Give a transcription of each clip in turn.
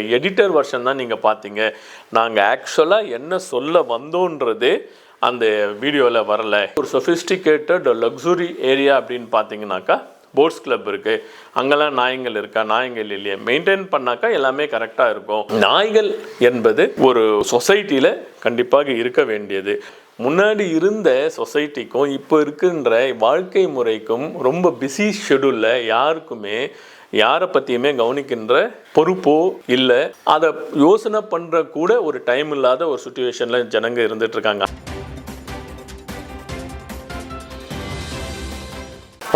Editor version தான் நீங்கள் பார்த்தீங்க நாங்கள் ஆக்சுவலாக என்ன சொல்ல வந்தோன்றது அந்த வீடியோவில் வரல. ஒரு சொஃபிஸ்டிகேட்டட் லக்ஸுரி ஏரியா அப்படின்னு பார்த்தீங்கன்னாக்கா போட்ஸ் கிளப் இருக்குது அங்கெல்லாம் நாய்கள் இருக்கா? நாய்கள் இல்லையே. மெயின்டைன் பண்ணாக்கா எல்லாமே கரெக்டாக இருக்கும். நாய்கள் என்பது ஒரு சொசைட்டியில் கண்டிப்பாக இருக்க வேண்டியது. முன்னாடி இருந்த சொசைட்டிக்கும் இப்போ இருக்கின்ற வாழ்க்கை முறைக்கும் ரொம்ப பிஸி ஷெடியூலில் யாருக்குமே யாரை பற்றியுமே கவனிக்கின்ற பொறுப்போ இல்லை. அதை யோசனை பண்ணுற கூட ஒரு டைம் இல்லாத ஒரு சுச்சுவேஷனில் ஜனங்க இருந்துகிட்ருக்காங்க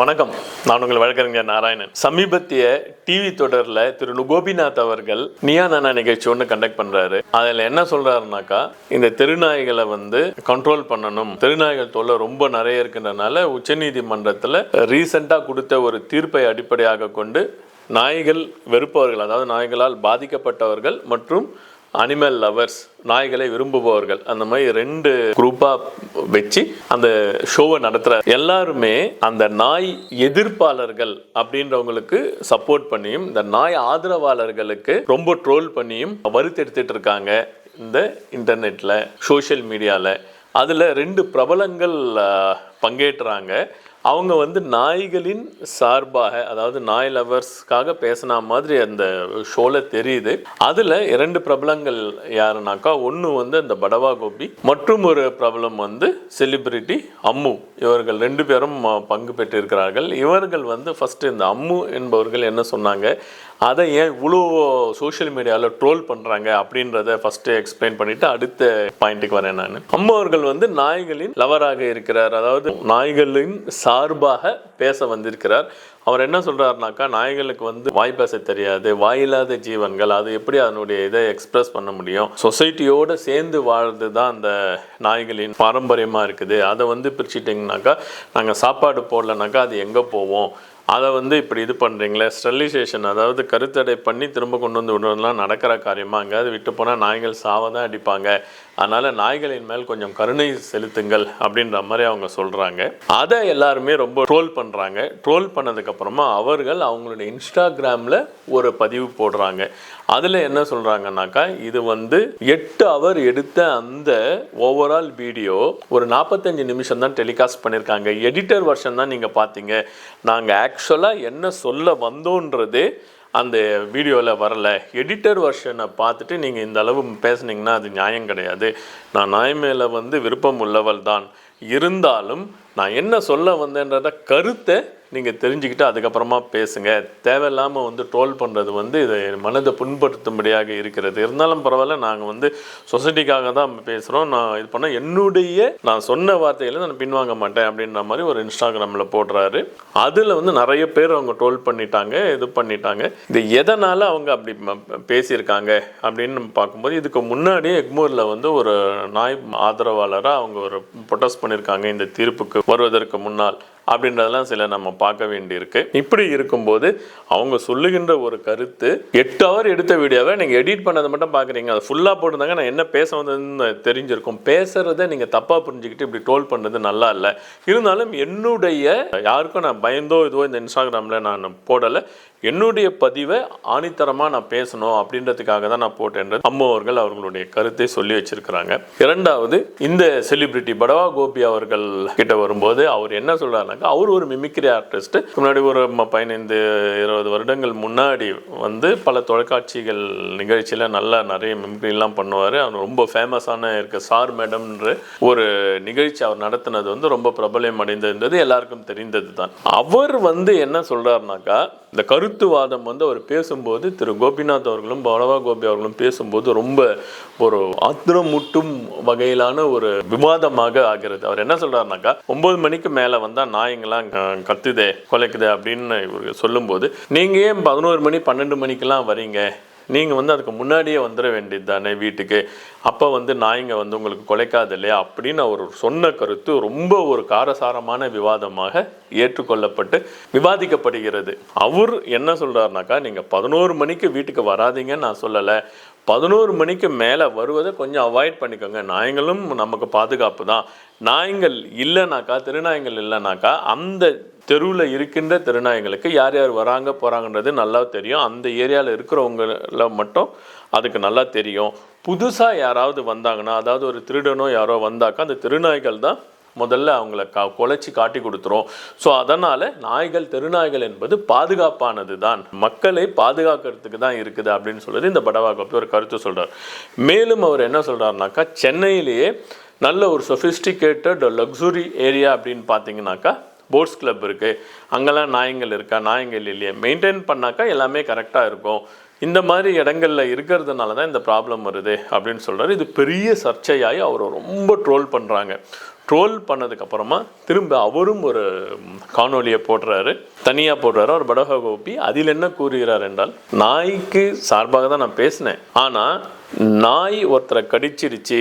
வணக்கம். நான் உங்கள் வழக்கறிஞர் நாராயணன். சமீபத்திய டிவி தொடரில் திரு கோபிநாத் அவர்கள் நியா நானா நிகழ்ச்சி ஒன்று கண்டக்ட் பண்ணுறாரு அதில் என்ன சொல்கிறாருனாக்கா இந்த தெருநாய்களை வந்து கண்ட்ரோல் பண்ணணும். தெருநாய்கள் தொல்லை ரொம்ப நிறைய இருக்கின்றனால உச்சநீதிமன்றத்தில் ரீசெண்டாக கொடுத்த ஒரு தீர்ப்பை அடிப்படையாக கொண்டு நாய்கள் வெறுப்பவர்கள் அதாவது நாய்களால் பாதிக்கப்பட்டவர்கள் மற்றும் அனிமல் லவர்ஸ் நாய்களை விரும்புபவர்கள் அந்த மாதிரி ரெண்டு குரூப்பாக வச்சு அந்த ஷோவை நடத்துகிற எல்லாருமே அந்த நாய் எதிர்ப்பாளர்கள் அப்படின்றவங்களுக்கு சப்போர்ட் பண்ணியும் இந்த நாய் ஆதரவாளர்களுக்கு ரொம்ப ட்ரோல் பண்ணியும் வருத்தெடுத்துட்டு இருக்காங்க இந்த இன்டர்நெட்டில் சோஷியல் மீடியாவில் அதில் ரெண்டு பிரபலங்கள் பங்கேற்றாங்க. அவங்க வந்து நாய்களின் சார்பாக அதாவது நாய் லவர்ஸ்க்காக பேசின மாதிரி அந்த ஷோவில் தெரியுது. அதில் இரண்டு பிரபலங்கள் யாருனாக்கா ஒன்று வந்து அந்த படவா கோபி மற்றும் ஒரு பிரபலம் வந்து செலிபிரிட்டி அம்மு. இவர்கள் ரெண்டு பேரும் பங்கு பெற்றிருக்கிறார்கள். இவர்கள் வந்து ஃபஸ்ட்டு இந்த அம்மு என்பவர்கள் என்ன சொன்னாங்க அதை ஏன் இவ்வளோ சோஷியல் மீடியாவில் ட்ரோல் பண்ணுறாங்க அப்படின்றத ஃபஸ்ட்டு எக்ஸ்பிளைன் பண்ணிவிட்டு அடுத்த பாயிண்ட்டுக்கு வரேன் நான். அம்மா அவர்கள் வந்து நாய்களின் லவராக இருக்கிறார். அதாவது நாய்களின் சார்பாக பேச வந்திருக்கிறார். அவர் என்ன சொல்கிறாருனாக்கா நாய்களுக்கு வந்து வாய் பேச தெரியாது வாயில்லாத ஜீவன்கள் அது எப்படி அதனுடைய இதை எக்ஸ்பிரஸ் பண்ண முடியும்? சொசைட்டியோடு சேர்ந்து வாழ்றது தான் அந்த நாய்களின் பாரம்பரியமாக இருக்குது. அதை வந்து பிரிச்சுட்டிங்கனாக்கா நாங்கள் சாப்பாடு போடலனாக்கா அது எங்கே போவோம்? அதை வந்து இப்படி இது பண்ணுறீங்களே ஸ்டெர்லைசேஷன் அதாவது கருத்தடை பண்ணி திரும்ப கொண்டு வந்து விடுறதுலாம் நடக்கிற காரியமாக அங்கேயாவது விட்டு போனால் நாய்கள் சாவ தான் அடிப்பாங்க. அதனால் நாய்களின் மேல் கொஞ்சம் கருணை செலுத்துங்கள் அப்படின்ற மாதிரி அவங்க சொல்கிறாங்க அதை எல்லாருமே ரொம்ப ட்ரோல் பண்ணுறாங்க ட்ரோல் பண்ணதுக்கப்புறமா அவர்கள் அவங்களுடைய இன்ஸ்டாகிராமில் ஒரு பதிவு போடுறாங்க. அதில் என்ன சொல்கிறாங்கன்னாக்கா இது வந்து எட்டு அவர் எடுத்த அந்த ஓவரால் வீடியோ ஒரு நாற்பத்தஞ்சு நிமிஷம் தான் டெலிகாஸ்ட் பண்ணியிருக்காங்க எடிட்டர் வெர்ஷன் தான் நீங்கள் பார்த்தீங்க. நாங்கள் ஆக்சுவலாக என்ன சொல்ல வந்தோன்றது அந்த வீடியோவில் வரல. எடிட்டர் வெர்ஷனை பார்த்துட்டு நீங்கள் இந்த அளவு பேசுனீங்கன்னா அது நியாயம் கிடையாது. நான் நாய் மேலே வந்து விருப்பம் உள்ளவள் தான் இருந்தாலும் நான் என்ன சொல்ல வந்தேன்றத கருத்தை நீங்கள் தெரிஞ்சுக்கிட்டு அதுக்கப்புறமா பேசுங்க. தேவையில்லாமல் வந்து ட்ரோல் பண்ணுறது வந்து இது மனதை புண்படுத்தும்படியாக இருக்கிறது. இருந்தாலும் பரவாயில்ல நாங்கள் வந்து சொசைட்டிக்காக தான் பேசுகிறோம் நான் இது பண்ண என்னுடைய நான் சொன்ன வார்த்தைகளை நான் பின்வாங்க மாட்டேன் அப்படின்ற மாதிரி ஒரு இன்ஸ்டாகிராமில் போடுறாரு. அதில் வந்து நிறைய பேர் அவங்க ட்ரோல் பண்ணிட்டாங்க இது பண்ணிட்டாங்க. இது எதனால் அவங்க அப்படி ம- பேசியிருக்காங்க அப்படின்னு பார்க்கும்போது இதுக்கு முன்னாடியே எக்மூரில் வந்து ஒரு நாய் ஆதரவாளராக அவங்க ஒரு ப்ரொட்டஸ்ட் பண்ணியிருக்காங்க இந்த தீர்ப்புக்கு வருவதற்கு முன்னால். அப்படின்றதெல்லாம் சில நம்ம பார்க்க வேண்டியிருக்கு. இப்படி இருக்கும்போது அவங்க சொல்லுகின்ற ஒரு கருத்து எட்டு ஹவர் எடுத்த வீடியோவை நீங்கள் எடிட் பண்ணதை மட்டும் பார்க்குறீங்க. அதை ஃபுல்லாக போட்டிருந்தாங்க. நான் என்ன பேச வந்ததுன்னு தெரிஞ்சிருக்கும். பேசுகிறத நீங்கள் தப்பாக புரிஞ்சுக்கிட்டு இப்படி ட்ரோல் பண்ணுறது நல்லா இல்லை. இருந்தாலும் என்னுடைய யாருக்கும் நான் பயந்தோ இதுவோ இந்த இன்ஸ்டாகிராமில் நான் போடலை. என்னுடைய பதிவை ஆணித்தரமாக நான் பேசணும் அப்படின்றதுக்காக தான் நான் போட்டேன்றது அம்மாவர்கள் அவர்களுடைய கருத்தை சொல்லி வச்சிருக்கிறாங்க. இரண்டாவது இந்த செலிபிரிட்டி படவா கோபி அவர்கள் கிட்ட வரும்போது அவர் என்ன சொல்கிறாருனாக்கா அவர் ஒரு மிமிக்ரி ஆர்டிஸ்ட் முன்னாடி ஒரு பதினைந்து இருபது வருடங்கள் முன்னாடி வந்து பல தொலைக்காட்சிகள் நிகழ்ச்சியில் நல்லா நிறைய மிமிக்ரிலாம் பண்ணுவார். அவர் ரொம்ப ஃபேமஸான இருக்க சார் மேடம்ன்ற ஒரு நிகழ்ச்சி அவர் நடத்தினது வந்து ரொம்ப பிரபலம் அடைந்திருந்தது எல்லாருக்கும் தெரிந்தது தான் அவர் வந்து என்ன சொல்கிறாருனாக்கா இந்த கரு கருத்துவாதம் வந்து அவர் பேசும்போது திரு கோபிநாத் அவர்களும் பலவா கோபி அவர்களும் பேசும்போது ரொம்ப ஒரு ஆத்திரமூட்டும் வகையிலான ஒரு விவாதமாக ஆகிறது. அவர் என்ன சொல்றாருனாக்கா ஒன்பது மணிக்கு மேலே வந்தால் நாயங்களாம் க- கத்துதே கொலைக்குதே அப்படின்னு இவர் சொல்லும்போது நீங்கள் ஏன் பதினோரு மணி பன்னெண்டு மணிக்கெல்லாம் வரீங்க? நீங்கள் வந்து அதுக்கு முன்னாடியே வந்துட வேண்டியது தானே வீட்டுக்கு. அப்போ வந்து நாய்ங்க வந்து உங்களுக்கு கொலைக்காது இல்லையா? அப்படின்னு அவர் சொன்ன கருத்து ரொம்ப ஒரு காரசாரமான விவாதமாக ஏற்றுக்கொள்ளப்பட்டு விவாதிக்கப்படுகிறது. அவர் என்ன சொல்கிறாருனாக்கா நீங்கள் பதினோரு மணிக்கு வீட்டுக்கு வராதீங்கன்னு நான் சொல்லலை. பதினோரு மணிக்கு மேலே வருவதை கொஞ்சம் அவாய்ட் பண்ணிக்கோங்க. நாய்ங்களும் நமக்கு பாதுகாப்பு தான். நாய்கள் இல்லைனாக்கா திருநாய்கள் இல்லைனாக்கா அந்த தெருவில் இருக்கின்ற தெருநாய்களுக்கு யார் யார் வராங்க போகிறாங்கன்றது நல்லா தெரியும். அந்த ஏரியாவில் இருக்கிறவங்கள மட்டும் அதுக்கு நல்லா தெரியும். புதுசாக யாராவது வந்தாங்கன்னா அதாவது ஒரு திருடனோ யாரோ வந்தாக்கா அந்த திருநாய்கள் தான் முதல்ல அவங்கள கா குலைச்சி காட்டி கொடுத்துரும். ஸோ அதனால் நாய்கள் தெருநாய்கள் என்பது பாதுகாப்பானது தான். மக்களை பாதுகாக்கிறதுக்கு தான் இருக்குது அப்படின்னு சொல்லுது இந்த படவா கோப்பி ஒரு கருத்து சொல்கிறார் மேலும் அவர் என்ன சொல்கிறாருனாக்கா சென்னையிலேயே நல்ல ஒரு சொஃபிஸ்டிகேட்டட் லக்ஸுரி ஏரியா அப்படின்னு பார்த்தீங்கன்னாக்கா போட்ஸ் கிளப் இருக்குது அங்கெல்லாம் நாயங்கள் இருக்கா? நாயங்கள் இல்லையே. மெயின்டைன் பண்ணாக்கா எல்லாமே கரெக்டாக இருக்கும். இந்த மாதிரி இடங்களில் இருக்கிறதுனால தான் இந்த ப்ராப்ளம் வருது அப்படின்னு சொல்கிறாரு இது பெரிய சர்ச்சையாகி அவரை ரொம்ப ட்ரோல் பண்ணுறாங்க ட்ரோல் பண்ணதுக்கப்புறமா திரும்ப அவரும் ஒரு காணொலியை போடுறாரு. தனியாக போடுறாரு. அவர் படக கோபி அதில் என்ன கூறுகிறார் என்றால் நாய்க்கு சார்பாக தான் நான் பேசினேன். ஆனால் நாய் ஒருத்தரை கடிச்சிருச்சு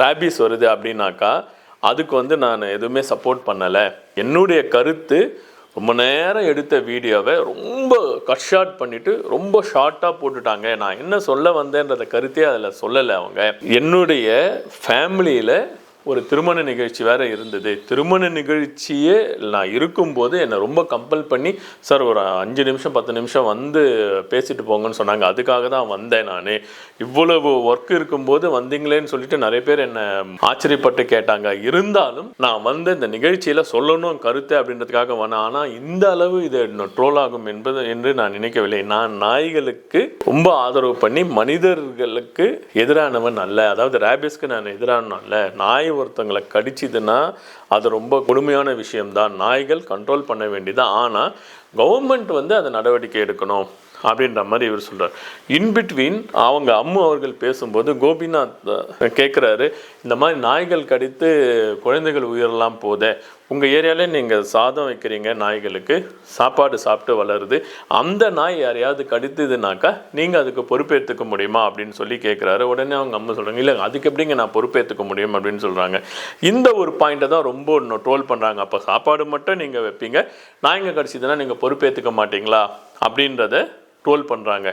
ரேபிஸ் வருது அப்படின்னாக்கா அதுக்கு வந்து நான் எதுவுமே சப்போர்ட் பண்ணலை. என்னுடைய கருத்து ரொம்ப நேரம் எடுத்த வீடியோவை ரொம்ப கட் ஷார்ட் பண்ணிவிட்டு ரொம்ப ஷார்ட்டாக போட்டுட்டாங்க. நான் என்ன சொல்ல வந்தேன்றத கருத்தே அதில் சொல்லலை அவங்க. என்னுடைய ஃபேமிலியில் ஒரு திருமண நிகழ்ச்சி வேறு இருந்தது. திருமண நிகழ்ச்சியே நான் இருக்கும்போது என்னை ரொம்ப கம்பல் பண்ணி சார் ஒரு அஞ்சு நிமிஷம் பத்து நிமிஷம் வந்து பேசிட்டு போங்கன்னு சொன்னாங்க. அதுக்காக தான் வந்தேன் நான். இவ்வளவு ஒர்க் இருக்கும்போது வந்தீங்களேன்னு சொல்லிட்டு நிறைய பேர் என்னை ஆச்சரியப்பட்டு கேட்டாங்க. இருந்தாலும் நான் வந்து இந்த நிகழ்ச்சியில் சொல்லணும் கருத்து அப்படின்றதுக்காக வந்தேன். ஆனால் இந்த அளவு இது ட்ரோல் ஆகும் என்பது என்று நான் நினைக்கவில்லை. நான் நாய்களுக்கு ரொம்ப ஆதரவு பண்ணி மனிதர்களுக்கு எதிரானவன் அல்ல. அதாவது ரேபிஸ்க்கு நான் எதிரானவன் அல்ல. நாய் ஒருத்தங்களை கடிச்சிதுன்னா அது ரொம்ப கொடுமையான விஷயம்தான். நாய்கள் கண்ட்ரோல் பண்ண வேண்டியது? ஆனால் கவர்மெண்ட் வந்து அதை நடவடிக்கை எடுக்கணும் அப்படின்ற மாதிரி இவர் சொல்கிறார் இன்பிட்வீன் அவங்க அம்மு அவர்கள் பேசும்போது கோபிநாத் கேட்குறாரு இந்த மாதிரி நாய்கள் கடித்து குழந்தைகள் உயிரெல்லாம் போதே உங்கள் ஏரியாவிலே நீங்கள் சாதம் வைக்கிறீங்க நாய்களுக்கு சாப்பாடு சாப்பிட்டு வளருது. அந்த நாய் யாரையாவது கடித்ததுனாக்கா நீங்கள் அதுக்கு பொறுப்பேற்றுக்க முடியுமா அப்படின்னு சொல்லி கேட்குறாரு உடனே அவங்க அம்மா சொல்கிறாங்க இல்லை அதுக்கு எப்படிங்க நான் பொறுப்பேற்றுக்க முடியும்? அப்படின்னு சொல்கிறாங்க இந்த ஒரு பாயிண்ட்டை தான் ரொம்ப இன்னும் ட்ரோல் பண்ணுறாங்க அப்போ சாப்பாடு மட்டும் நீங்கள் வைப்பீங்க நாய்ங்க கடிச்சதுன்னா நீங்கள் பொறுப்பேற்றுக்க மாட்டீங்களா? அப்படின்றத ட்ரோல் பண்ணுறாங்க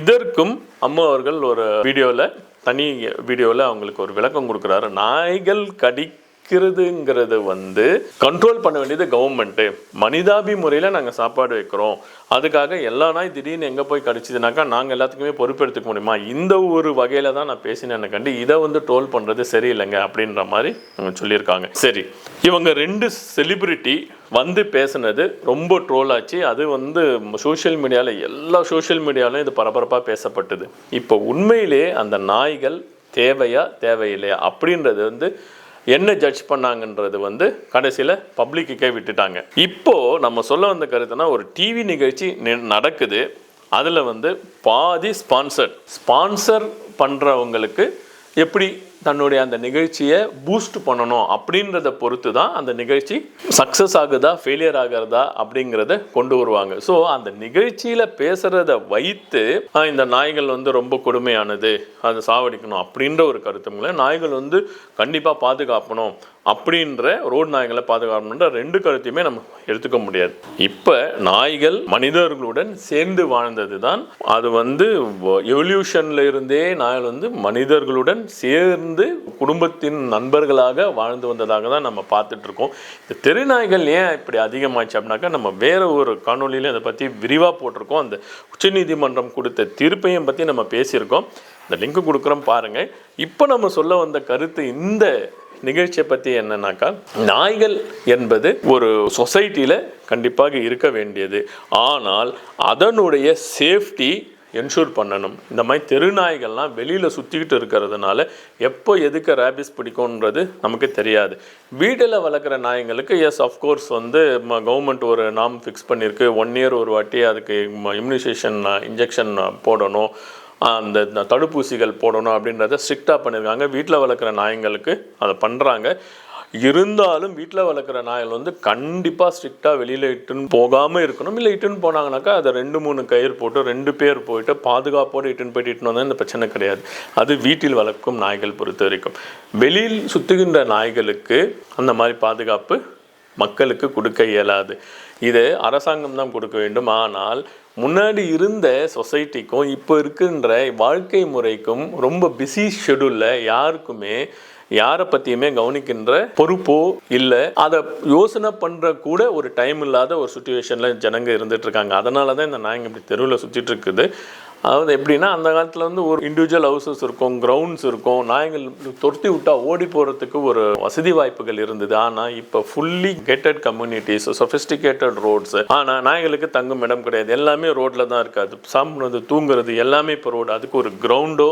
இதற்கும் அம்மா அவர்கள் ஒரு வீடியோவில் தனி வீடியோவில் அவங்களுக்கு ஒரு விளக்கம் கொடுக்குறாரு. நாய்கள் கடி வைக்கிறதுங்கிறத வந்து கண்ட்ரோல் பண்ண வேண்டியது கவர்மெண்ட்டு மனிதாபி முறையில் நாங்கள் சாப்பாடு வைக்கிறோம். அதுக்காக எல்லா நாய் திடீர்னு எங்கே போய் கிடச்சிதுனாக்கா நாங்கள் எல்லாத்துக்குமே பொறுப்பெடுத்துக்க முடியுமா? இந்த ஒரு வகையில் தான் நான் பேசினேன்னு கண்டு இதை வந்து ட்ரோல் பண்ணுறது சரியில்லைங்க அப்படின்ற மாதிரி அவங்க சொல்லியிருக்காங்க. சரி இவங்க ரெண்டு செலிபிரிட்டி வந்து பேசுனது ரொம்ப ட்ரோல் ஆச்சு. அது வந்து சோஷியல் மீடியாவில் எல்லா சோஷியல் மீடியாவிலும் இது பரபரப்பாக பேசப்பட்டது. இப்போ உண்மையிலே அந்த நாய்கள் தேவையா தேவையில்லையா அப்படின்றது வந்து என்ன ஜட்ஜ் பண்ணாங்கன்றது வந்து கடைசியில் பப்ளிக்குக்கே விட்டுட்டாங்க. இப்போது நம்ம சொல்ல வந்த கருத்துனா ஒரு டிவி நிகழ்ச்சி நடக்குது. அதில் வந்து பாதி ஸ்பான்சர் ஸ்பான்சர் பண்ணுறவங்களுக்கு எப்படி தன்னுடைய அந்த நிகழ்ச்சியை பூஸ்ட் பண்ணணும் அப்படின்றத பொறுத்து தான் அந்த நிகழ்ச்சி சக்ஸஸ் ஆகுதா ஃபெயிலியர் ஆகிறதா அப்படிங்கிறத கொண்டு வருவாங்க. ஸோ அந்த நிகழ்ச்சியில் பேசுகிறத வைத்து இந்த நாய்கள் வந்து ரொம்ப கொடுமையானது அதை சாவடிக்கணும் அப்படின்ற ஒரு கருத்துங்கள நாய்கள் வந்து கண்டிப்பாக பாதுகாக்கணும் அப்படின்ற ரோடு நாய்களை பாதுகாக்கணுன்ற ரெண்டு கருத்தையுமே நம்ம எடுத்துக்க முடியாது. இப்போ நாய்கள் மனிதர்களுடன் சேர்ந்து வாழ்ந்தது தான் அது வந்து எவல்யூஷன்ல இருந்தே நாய்கள் வந்து மனிதர்களுடன் சேர்ந்து குடும்பத்தின் நண்பர்களாக வாழ்ந்து வந்ததாக தான் நம்ம பார்த்துட்ருக்கோம். இந்த தெருநாய்கள் ஏன் இப்படி அதிகமாச்சு அப்படின்னாக்கா நம்ம வேறு ஒரு காணொலியில் அதை பற்றி விரிவாக போட்டிருக்கோம். அந்த உச்சநீதிமன்றம் கொடுத்த தீர்ப்பையும் பற்றி நம்ம பேசியிருக்கோம். இந்த லிங்க் கொடுக்குறோம் பாருங்க. இப்போ நம்ம சொல்ல வந்த கருத்து இந்த நிகழ்ச்சியை பற்றி என்னன்னாக்கா நாய்கள் என்பது ஒரு சொசைட்டியில் கண்டிப்பாக இருக்க வேண்டியது. ஆனால் அதனுடைய சேஃப்டி என்ஷூர் பண்ணணும். இந்த மாதிரி தெருநாய்கள்லாம் வெளியில் சுற்றிக்கிட்டு இருக்கிறதுனால எப்போ எதுக்கு ரேபிஸ் பிடிக்கும்ன்றது நமக்கு தெரியாது. வீட்டில் வளர்க்குற நாய்ங்களுக்கு எஸ் அஃப்கோர்ஸ் வந்து கவர்மெண்ட் ஒரு நாம் ஃபிக்ஸ் பண்ணியிருக்கு. ஒன் இயர் ஒரு வாட்டி அதுக்கு இம்யூனைசேஷன் இன்ஜெக்ஷன் போடணும். அந்த தடுப்பூசிகள் போடணும் அப்படின்றத ஸ்ட்ரிக்டாக பண்ணியிருக்காங்க. வீட்டில் வளர்க்குற நாய்ங்களுக்கு அதை பண்ணுறாங்க இருந்தாலும் வீட்டில் வளர்க்குற நாய்கள் வந்து கண்டிப்பாக ஸ்ட்ரிக்டாக வெளியில் இட்டுன்னு போகாமல் இருக்கணும். இல்லை இட்டுன்னு போனாங்கனாக்கா அதை ரெண்டு மூணு கயிறு போட்டு ரெண்டு பேர் போயிட்டு பாதுகாப்போடு இட்டுன்னு போயிட்டு இட்டுன்னு வந்தால் இந்த பிரச்சனை கிடையாது. அது வீட்டில் வளர்க்கும் நாய்கள் பொறுத்த வரைக்கும். வெளியில் சுற்றுகின்ற நாய்களுக்கு அந்த மாதிரி பாதுகாப்பு மக்களுக்கு கொடுக்க இயலாது. இது அரசாங்கம் தான் கொடுக்க வேண்டும். ஆனால் முன்னாடி இருந்த சொசைட்டிக்கும் இப்போ இருக்கின்ற வாழ்க்கை முறைக்கும் ரொம்ப பிஸி ஷெடியூலில் யாருக்குமே யாரை பற்றியுமே கவனிக்கின்ற பொறுப்போ இல்லை. அதை யோசனை பண்ணுற கூட ஒரு டைம் இல்லாத ஒரு சுச்சுவேஷனில் ஜனங்க இருந்துட்டு இருக்காங்க. அதனால தான் இந்த நாயங்க இப்படி தெருவில் சுற்றிட்டு இருக்குது. அதாவது எப்படின்னா அந்த காலத்தில் வந்து ஒரு இண்டிவிஜுவல் ஹவுசஸ் இருக்கும் கிரவுண்ட்ஸ் இருக்கும். நாய்கள் துரத்தி விட்டால் ஓடி போகிறதுக்கு ஒரு வசதி வாய்ப்புகள் இருந்தது. ஆனால் இப்போ fully gated communities sophisticated roads ஆனால் நாய்களுக்கு தங்கும் இடம் கிடையாது. எல்லாமே ரோட்டில் தான் இருக்காது சாப்பிடுறது தூங்குறது எல்லாமே இப்போ ரோடு அதுக்கு ஒரு கிரவுண்டோ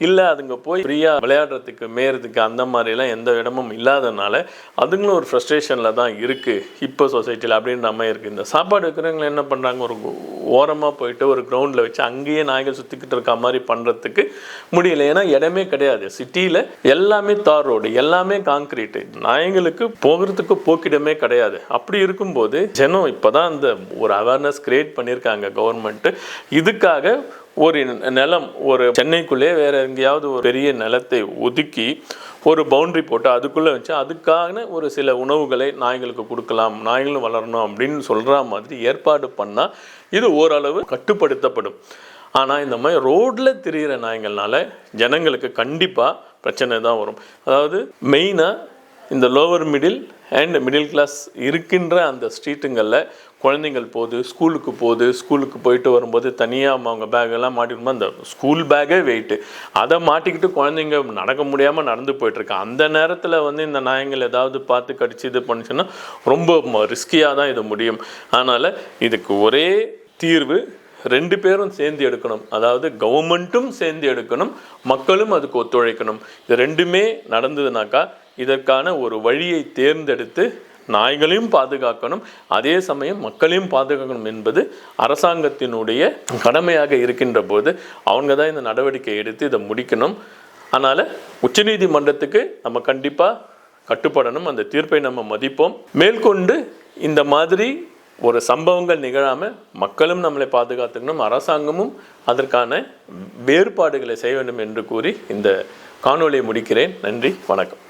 இல்லை அதுங்க போய் ஃப்ரீயாக விளையாடுறதுக்கு மேயறதுக்கு அந்த மாதிரிலாம் எந்த இடமும் இல்லாதனால அதுங்களும் ஒரு ஃப்ரஸ்ட்ரேஷனில் தான் இருக்குது இப்போ சொசைட்டியில் அப்படின்ற மாதிரி இருக்குது இந்த சாப்பாடு வைக்கிறவங்க என்ன பண்ணுறாங்க ஒரு ஓரமாக போயிட்டு ஒரு கிரவுண்டில் வச்சு அங்கேயே நாய்கள் சுற்றிக்கிட்டு இருக்க மாதிரி பண்ணுறதுக்கு முடியல. ஏன்னா இடமே கிடையாது. சிட்டியில் எல்லாமே தார் ரோடு எல்லாமே காங்கிரீட்டு நாய்களுக்கு போகிறதுக்கு போக்கிடமே கிடையாது. அப்படி இருக்கும்போது ஜனம் இப்போ தான் அந்த ஒரு அவேர்னஸ் கிரியேட் பண்ணியிருக்காங்க கவர்மெண்ட்டு இதுக்காக ஒரு நிலம் ஒரு சென்னைக்குள்ளே வேற எங்கேயாவது ஒரு பெரிய நிலத்தை ஒதுக்கி ஒரு பவுண்டரி போட்டு அதுக்குள்ளே வச்சு அதுக்கான ஒரு சில உணவுகளை நாய்களுக்கு கொடுக்கலாம் நாய்களும் வளரணும் அப்படின்னு சொல்கிற மாதிரி ஏற்பாடு பண்ணால் இது ஓரளவு கட்டுப்படுத்தப்படும். ஆனால் இந்த மாதிரி ரோட்டில் திரியிற நாய்கள்னால ஜனங்களுக்கு கண்டிப்பாக பிரச்சனை தான் வரும். அதாவது மெயினாக இந்த lower middle and middle class இருக்கின்ற அந்த ஸ்ட்ரீட்டுங்களில் குழந்தைங்கள் போகுது ஸ்கூலுக்கு போகுது ஸ்கூலுக்கு போயிட்டு வரும்போது தனியாக அவங்க பேக்கெல்லாம் மாட்டிக்கணுமோ அந்த ஸ்கூல் பேக்கே வெயிட்டு அதை மாட்டிக்கிட்டு குழந்தைங்க நடக்க முடியாமல் நடந்து போயிட்டுருக்கு அந்த நேரத்தில் வந்து இந்த நாயங்கள் ஏதாவது பார்த்து கடிச்சு இது பண்ணுச்சுன்னா ரொம்ப ரிஸ்கியாக தான் இது முடியும். அதனால் இதுக்கு ஒரே தீர்வு ரெண்டு பேரும் சேர்ந்து எடுக்கணும். அதாவது கவர்மெண்ட்டும் சேர்ந்து எடுக்கணும். மக்களும் அதுக்கு ஒத்துழைக்கணும். இது ரெண்டுமே நடந்ததுனாக்கா இதற்கான ஒரு வழியை தேர்ந்தெடுத்து நாய்களையும் பாதுகாக்கணும். அதே சமயம் மக்களையும் பாதுகாக்கணும் என்பது அரசாங்கத்தினுடைய கடமையாக இருக்கின்ற போது அவங்க தான் இந்த நடவடிக்கை எடுத்து இதை முடிக்கணும். அதனால் உச்சநீதிமன்றத்துக்கு நம்ம கண்டிப்பாக கட்டுப்படணும். அந்த தீர்ப்பை நம்ம மதிப்போம். மேற்கொண்டு இந்த மாதிரி ஒரு சம்பவங்கள் நிகழாமல் மக்களும் நம்மளை பாதுகாத்துக்கணும். அரசாங்கமும் அதற்கான வேறுபாடுகளை செய்ய வேண்டும் என்று கூறி இந்த காணொலியை முடிக்கிறேன். நன்றி. வணக்கம்.